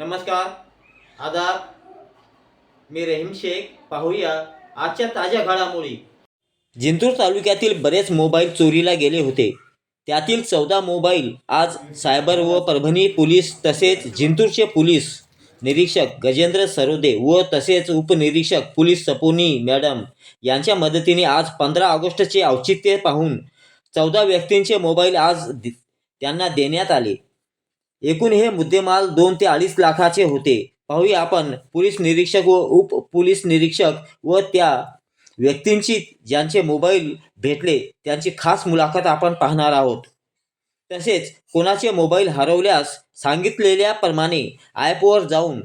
नमस्कार आदाब. मी रहीम शेख. पाहूया आजच्या ताज्या घडामोडी. जिंतूर तालुक्यातील बरेच मोबाईल चोरीला गेले होते. त्यातील चौदा मोबाईल आज सायबर व परभणी पोलीस तसेच जिंतूरचे पोलीस निरीक्षक गजेंद्र सरोदे व तसेच उपनिरीक्षक पोलीस सपोनी मॅडम यांच्या मदतीने आज पंधरा ऑगस्टचे औचित्य पाहून चौदा व्यक्तींचे मोबाईल आज दि- त्यांना देण्यात आले. एकूण हे मुद्देमाल दोन ते अडीच लाखाचे होते. पाहूया आपण पोलीस निरीक्षक व उप पोलीस निरीक्षक व त्या व्यक्तींची ज्यांचे मोबाईल भेटले त्यांची खास मुलाखत आपण पाहणार आहोत. तसेच कोणाचे मोबाईल हरवल्यास सांगितलेल्याप्रमाणे ॲपवर जाऊन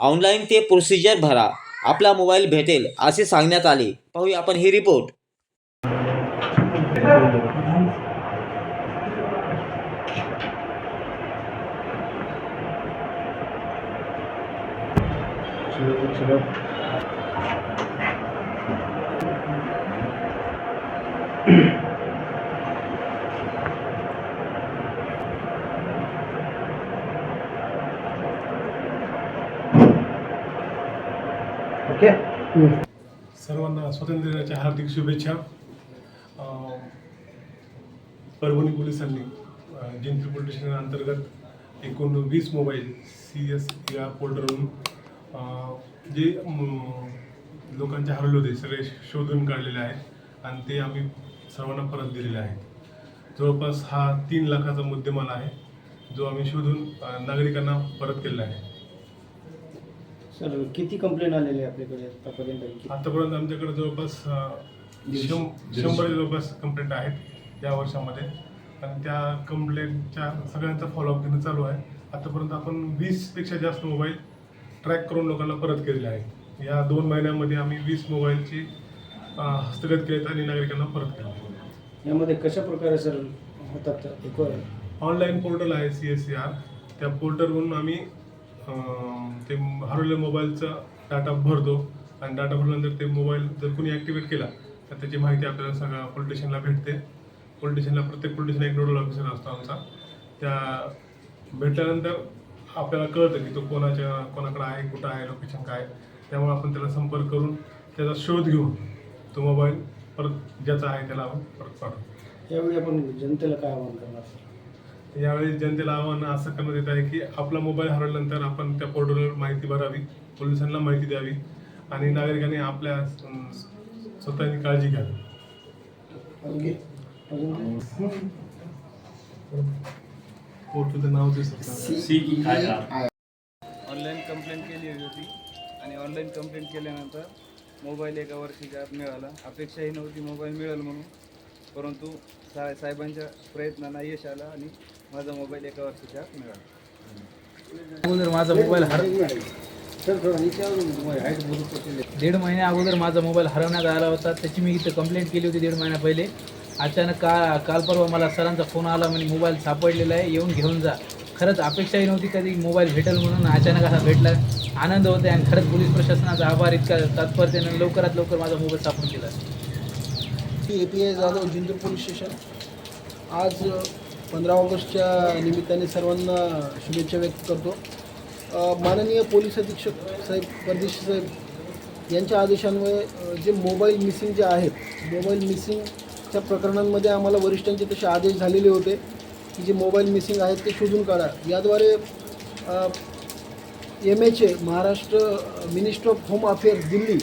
ऑनलाईन ते प्रोसिजर भरा. आपला मोबाईल भेटेल असे सांगण्यात आले. पाहूया आपण ही रिपोर्ट ओके सर्वांना स्वातंत्र्य दिनाच्या हार्दिक शुभेच्छा. परभणी पोलिसांनी अं, जिंतूर पोलीस स्टेशन अंतर्गत एकूण वीस मोबाईल सी एस या पोर्टलवरून जे लोकांचे हरवले होते सगळे शोधून काढलेले आहेत आणि ते आम्ही सर्वांना परत दिलेले आहेत. जवळपास हा तीन लाखाचा मुद्देमाल आहे जो आम्ही शोधून नागरिकांना परत केलेला आहे. सर किती कंप्लेंट आलेली आहे आपल्याकडे आतापर्यंत? आतापर्यंत आमच्याकडे जवळपास शंभर जवळपास कंप्लेंट आहेत या वर्षामध्ये. आणि त्या कंप्लेंटच्या सगळ्यांचा फॉलोअप घेणं चालू आहे. आतापर्यंत आपण वीसपेक्षा जास्त मोबाईल ट्रॅक करून लोकांना परत केलेले आहेत या दोन महिन्यामध्ये आम्ही वीस मोबाईलची हस्तगत केलेत आणि नागरिकांना परत केले यामध्ये कशा प्रकारे सर होतात ऑनलाईन पोर्टल आहे सी एस सी आर त्या पोर्टलवरून आम्ही ते हरवलेल्या मोबाईलचा डाटा भरतो. आणि डाटा भरल्यानंतर ते मोबाईल जर कोणी ॲक्टिवेट केला तर त्याची माहिती आपल्याला सगळ्या पोलीस स्टेशनला भेटते. पोलीस स्टेशनला प्रत्येक पोलीस स्टेशनला एक नोडल ऑफिसर असतो आमचा. त्या भेटल्यानंतर आपल्याला कळतं की तो कोणाच्या कोणाकडे आहे कुठं आहे लोकेशन काय त्यामुळे आपण त्याला संपर्क करून त्याचा शोध घेऊन तो मोबाईल परत ज्याचा आहे त्याला आपण परत पाठवतो यावेळी आपण जनतेला काय आवाहन करणार सर यावेळी जनतेला आव्हान असं करण्यात येत आहे की आपला मोबाईल हरवल्यानंतर आपण त्या पोर्टलवर माहिती भरावी पोलिसांना माहिती द्यावी आणि नागरिकांनी आपल्या स्वतःची काळजी घ्यावी. ओके अजून पोर्टलचं नाव दिसत ऑनलाईन कंप्लेंट केली होती आणि ऑनलाईन कंप्लेंट केल्यानंतर मोबाईल एका वर्षीच्या आत मिळाला. अपेक्षाही नव्हती मोबाईल मिळेल म्हणून. परंतु सा साहेबांच्या प्रयत्नांना यश आलं आणि माझा मोबाईल एका वर्षीच्या आत मिळाला. अगोदर माझा मोबाईल हर दीड महिन्या अगोदर माझा मोबाईल हरवण्यात आला होता. त्याची मी इथं कंप्लेंट केली होती दीड महिन्या पहिले. अचानक का काल परवा मला सरांचा फोन आला म्हणजे मोबाईल सापडलेला आहे येऊन घेऊन जा. खरंच अपेक्षाही नव्हती कधी मोबाईल भेटेल म्हणून अचानक असा भेटला. आनंद होते आणि खरंच पोलीस प्रशासनाचा आभार इतका तात्पर्याने लवकरात लवकर माझा मोबाईल सापडून दिला A P I Jadhav Jintur police station. आज पंधरा ऑगस्टच्या निमित्ताने सर्वांना शुभेच्छा व्यक्त करतो. माननीय पोलीस अधीक्षक साहेब परदेशी साहेब यांच्या आदेशान्वये जे मोबाईल मिसिंग जे आहेत मोबाईल मिसिंग त्या प्रकरणांमध्ये आम्हाला वरिष्ठांचे तसे आदेश झालेले होते की जे मोबाईल मिसिंग आहेत ते शोधून काढा. याद्वारे M H A Maharashtra minister of home affairs Delhi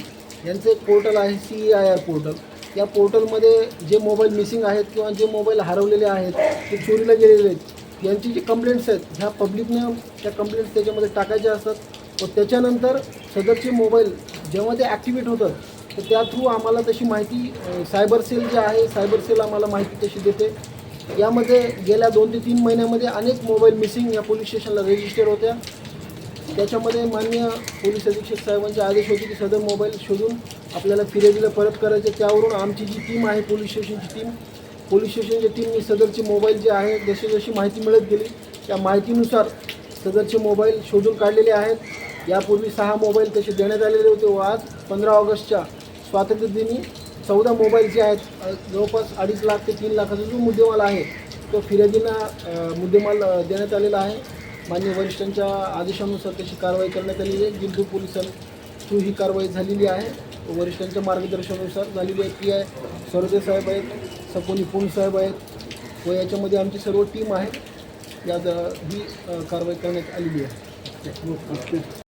यांचं एक पोर्टल आहे सी आय आर पोर्टल या पोर्टलमध्ये जे मोबाईल मिसिंग आहेत किंवा जे मोबाईल हरवलेले आहेत ते चोरीला गेलेले आहेत यांची जी कंप्लेंट्स आहेत ह्या पब्लिकनं त्या कंप्लेंट्स त्याच्यामध्ये टाकायच्या असतात. व त्याच्यानंतर सदरचे मोबाईल जेव्हा ते ॲक्टिवेट होतात तर त्या थ्रू आम्हाला तशी माहिती सायबर सेल जे आहे सायबर सेल आम्हाला माहिती तशी देते. यामध्ये गेल्या दोन ते तीन महिन्यामध्ये अनेक मोबाईल मिसिंग या पोलीस स्टेशनला रजिस्टर होत्या. त्याच्यामध्ये मान्य पोलीस अधीक्षक साहेबांचे आदेश होते की सदर मोबाईल शोधून आपल्याला फिर्यादीला परत करायचे. त्यावरून आमची जी टीम आहे पोलीस स्टेशनची टीम पोलीस स्टेशनच्या टीमने सदरचे मोबाईल जे आहे जशी जशी माहिती मिळत गेली त्या माहितीनुसार सदरचे मोबाईल शोधून काढलेले आहेत. यापूर्वी सहा मोबाईल तसे देण्यात आलेले होते व आज पंधरा ऑगस्टच्या स्वातंत्र्यदिनी चौदा मोबाईल जे आहेत जवळपास अडीच लाख ते तीन लाखाचा जो मुद्देमाल आहे तो फिर्यादींना मुद्देमाल देण्यात आलेला आहे. मान्य वरिष्ठांच्या आदेशानुसार तशी कारवाई करण्यात आलेली आहे. जिंतूर पोलिसां थ्रू ही कारवाई झालेली आहे. वरिष्ठांच्या मार्गदर्शनानुसार झालेली आहे ती आहे. सरोदे साहेब आहेत सपोनी पुण साहेब आहेत व याच्यामध्ये आमची सर्व टीम आहे. यात ही कारवाई करण्यात आलेली आहे.